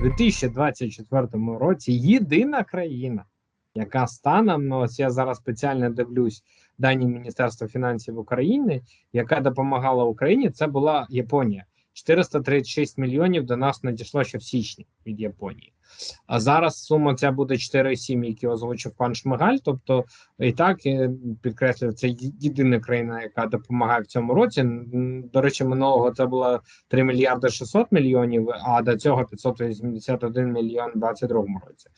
У 2024 році єдина країна, яка станом, ну ось я зараз спеціально дивлюсь дані Міністерства фінансів України, яка допомагала Україні, це була Японія. 436 мільйонів до нас надійшло ще в січні від Японії. А зараз сума ця буде 4,7, які озвучив пан Шмигаль. Тобто, і так підкреслюю, це єдина країна, яка допомагає в цьому році. До речі, минулого це було 3 мільярди 600 мільйонів, а до цього 581 мільйон у 2022 році.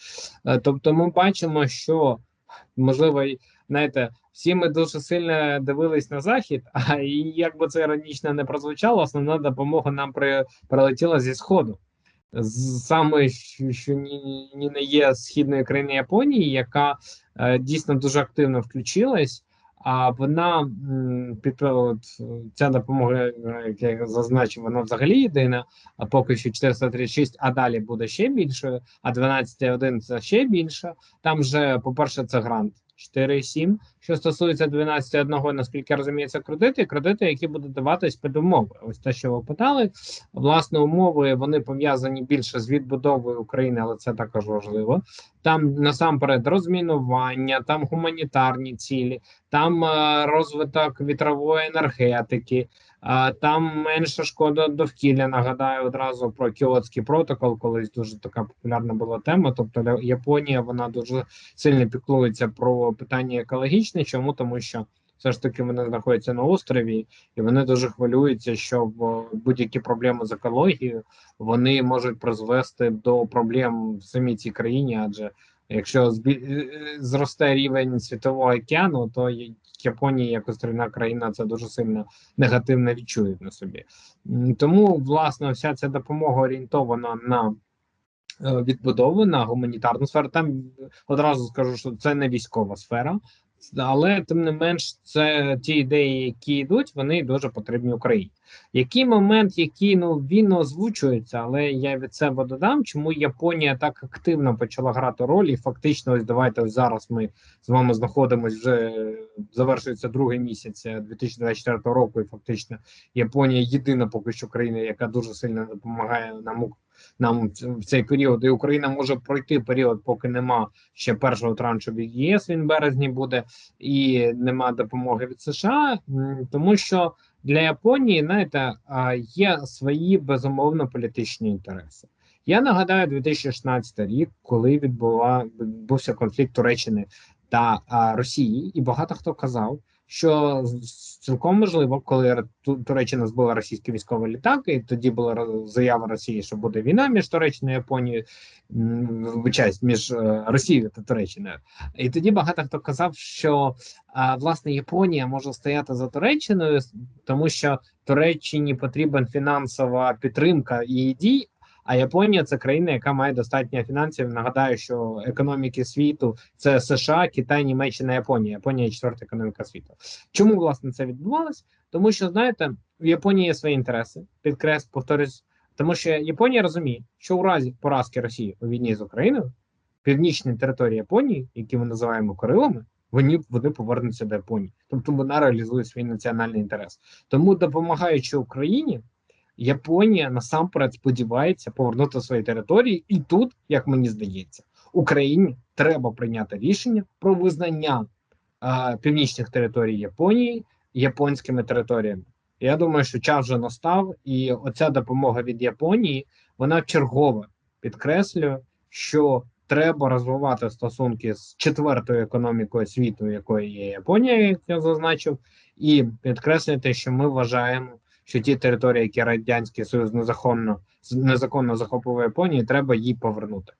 Е, Тобто, ми бачимо, що можливо, знаєте, всі ми дуже сильно дивились на захід, а і як би це іронічно не прозвучало, основна допомога нам при прилетіла зі сходу. Саме що, ні, ні не є східної країни Японії, яка е, дійсно дуже активно включилась. А вона під от, ця допомога, е, як я зазначив, вона взагалі єдина. А поки що 436, а далі буде ще більше. А 12,1 це ще більше. Там вже, по-перше, це грант 4,7. Що стосується 12,1, наскільки я розумію, це кредити, кредити, які будуть даватись під умови. Ось те, що ви питали. Власне, умови вони пов'язані більше з відбудовою України, але це також важливо. Там насамперед розмінування, там гуманітарні цілі, там е, розвиток вітрової енергетики. Там менша шкода довкілля. Нагадаю одразу про Кіотський протокол, колись дуже така популярна була тема. Тобто Японія вона дуже сильно піклується про питання екологічне. Чому тому, що все ж таки вони знаходяться на острові, і вони дуже хвилюються, що будь-які проблеми з екологією вони можуть призвести до проблем в самій цій країні, адже якщо е, зросте рівень світового океану, то Японія як островна країна це дуже сильно негативно відчують на собі. Тому, власне, вся ця допомога орієнтована на е, відбудову, на гуманітарну сферу. Там одразу скажу, що це не військова сфера, але тим не менш, це ті ідеї, які йдуть, вони дуже потрібні Україні. Який момент, який ну він озвучується, але я від себе додам, чому Японія так активно почала грати роль, і фактично, ось давайте ось зараз ми з вами знаходимося вже завершується другий місяць е, 2024 року, і фактично Японія єдина поки що країна, яка дуже сильно допомагає нам нам в цей період. І Україна може пройти період, поки нема ще першого траншу від ЄС. Він березні буде, і нема допомоги від США, тому що для Японії, знаєте, є свої безумовно політичні інтереси. Я нагадаю 2016 рік, коли відбувався конфлікт Туреччини та Росії, і багато хто казав, що цілком можливо, коли Туреччина збила російський військовий літак, і тоді була заява Росії, що буде війна між Туреччиною і Японією, вибачаюсь, між е, Росією та Туреччиною. І тоді багато хто казав, що власне Японія може стояти за Туреччиною, тому що Туреччині потрібна фінансова підтримка її дій. А Японія це країна, яка має достатньо фінансів. Нагадаю, що економіки світу це США, Китай, Німеччина, Японія. Японія четверта економіка світу. Чому власне це відбувалось? Тому що знаєте, в Японії є свої інтереси. Підкрес, повторюсь, тому що Японія розуміє, що у разі поразки Росії у війні з Україною північні території Японії, які ми називаємо Корилами, вони вони повернуться до Японії, тобто вона реалізує свій національний інтерес. Тому, допомагаючи Україні, Японія насамперед сподівається повернути свої території, і тут, як мені здається, Україні треба прийняти рішення про визнання е, північних територій Японії японськими територіями. Я думаю, що час вже настав, і оця допомога від Японії вона чергове підкреслює, що треба розвивати стосунки з четвертою економікою світу, якою є Японія, як я зазначив, і підкреслювати, що ми вважаємо, що ті території, які радянський союз незаконно незаконно захопив Японії, треба їй повернути.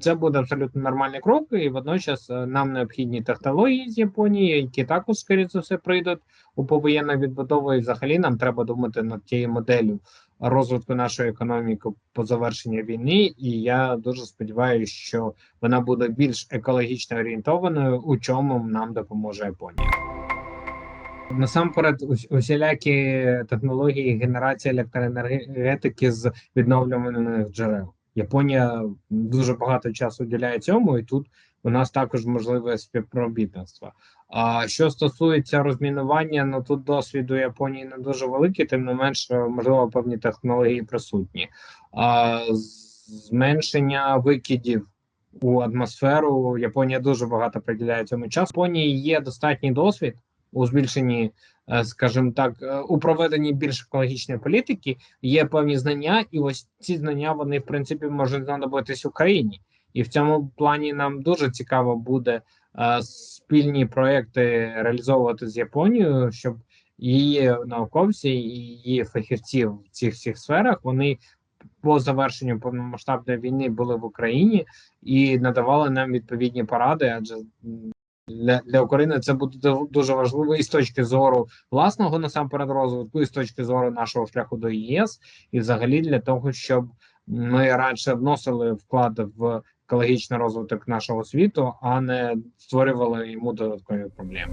Це буде абсолютно нормальний крок, і водночас е, нам необхідні технології з Японії, які також скоріше все прийдуть у повоєнну відбудову. І взагалі нам треба думати над тією моделлю розвитку нашої економіки по завершенню війни. І я дуже сподіваюся, що вона буде більш екологічно орієнтованою, у чому нам допоможе Японія. Насамперед, ус- усілякі технології генерації електроенергетики з відновлюваних джерел. Японія дуже багато часу уділяє цьому, і тут у нас також можливе співробітництво. А що стосується розмінування, ну тут досвіду Японії не дуже великий, тим не менш, можливо, певні технології присутні. А зменшення викидів у атмосферу. Японія дуже багато приділяє цьому часу. У Японії є достатній досвід у збільшенні, е, скажімо так, е, у проведенні більш екологічної політики. Є певні знання, і ось ці знання вони в принципі можуть знадобитись Україні. І в цьому плані нам дуже цікаво буде е, спільні проекти реалізовувати з Японією, щоб її науковці і її фахівці в цих всіх сферах вони по завершенню повномасштабної війни були в Україні і надавали нам відповідні поради, адже для, для України це буде ду- дуже важливо і з точки зору власного насамперед розвитку, і з точки зору нашого шляху до ЄС, і взагалі для того, щоб ми радше вносили вклад в екологічний розвиток нашого світу, а не створювали йому додаткові проблеми.